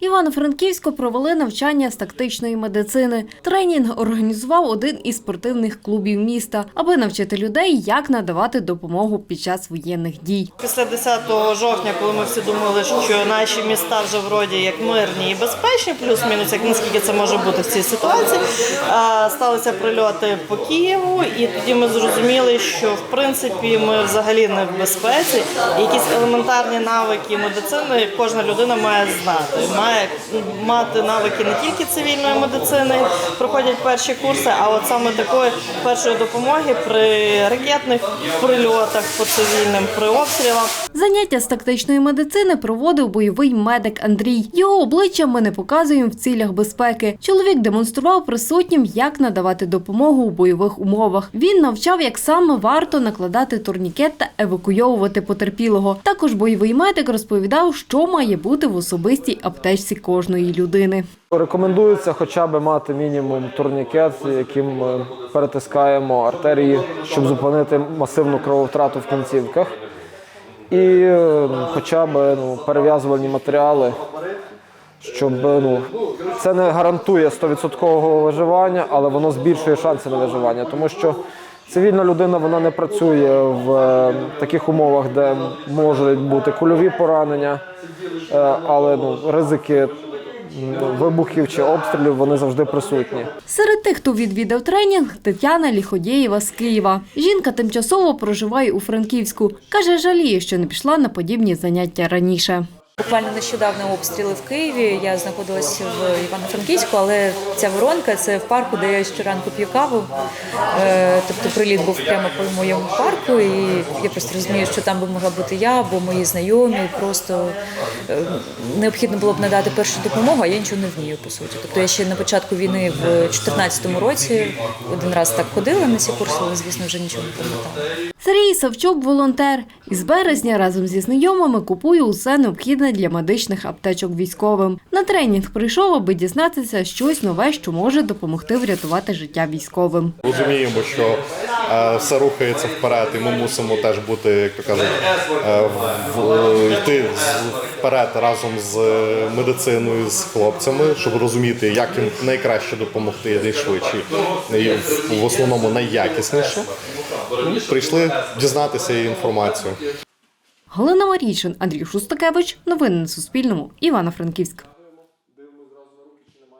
Івано-Франківську провели навчання з тактичної медицини. Тренінг організував один із спортивних клубів міста, аби навчити людей, як надавати допомогу під час воєнних дій. Після 10 жовтня, коли ми всі думали, що наші міста вже вроді як мирні і безпечні, плюс-мінус, як наскільки це може бути в цій ситуації, сталися прильоти по Києву, і тоді ми зрозуміли, що в принципі ми взагалі не в безпеці. Якісь елементарні навики медицини кожна людина має знати. Має мати навики не тільки цивільної медицини, проходять перші курси, а от саме такої першої допомоги при ракетних прильотах по цивільним, при обстрілах. Заняття з тактичної медицини проводив бойовий медик Андрій. Його обличчя ми не показуємо в цілях безпеки. Чоловік демонстрував присутнім, як надавати допомогу у бойових умовах. Він навчав, як саме варто накладати турнікет та евакуйовувати потерпілого. Також бойовий медик розповідав, що має бути в особистій аптечці кожної людини. Рекомендується хоча б мати мінімум турнікет, яким ми перетискаємо артерії, щоб зупинити масивну крововтрату в кінцівках. І е, хоча б ну, перев'язувальні матеріали, щоб ну, це не гарантує 100% виживання, але воно збільшує шанси на виживання, тому що цивільна людина вона не працює в е, таких умовах, де можуть бути кульові поранення, е, але ну, ризики вибухів чи обстрілів вони завжди присутні. Серед тих, хто відвідав тренінг, Тетяна Ліходєєва з Києва. Жінка тимчасово проживає у Франківську. Каже, жаліє, що не пішла на подібні заняття раніше. Буквально нещодавно обстріли в Києві. Я знаходилася в Івано-Франківську, але ця воронка це в парку, де я щоранку п'ю каву. Е, Тобто приліт був прямо по моєму парку, і я просто розумію, що там би могла бути я або мої знайомі. Просто е, необхідно було б надати першу допомогу, а я нічого не вмію по суті. Тобто я ще на початку війни в 2014 році один раз так ходила на ці курси, але звісно вже нічого не пам'ятала. Сергій Савчук – волонтер. Із березня разом зі знайомими купує усе необхідне для медичних аптечок військовим. На тренінг прийшов, аби дізнатися щось нове, що може допомогти врятувати життя військовим. Розуміємо, що все рухається вперед, і ми мусимо теж бути, як то кажуть, е, в- йти вперед разом з медициною, з хлопцями, щоб розуміти, як їм найкраще допомогти найшвидше в, основному найякісніше. Прийшли дізнатися інформацію. Галина Марійчин, Андрій Шустакевич. Новини на Суспільному. Івано-Франківськ.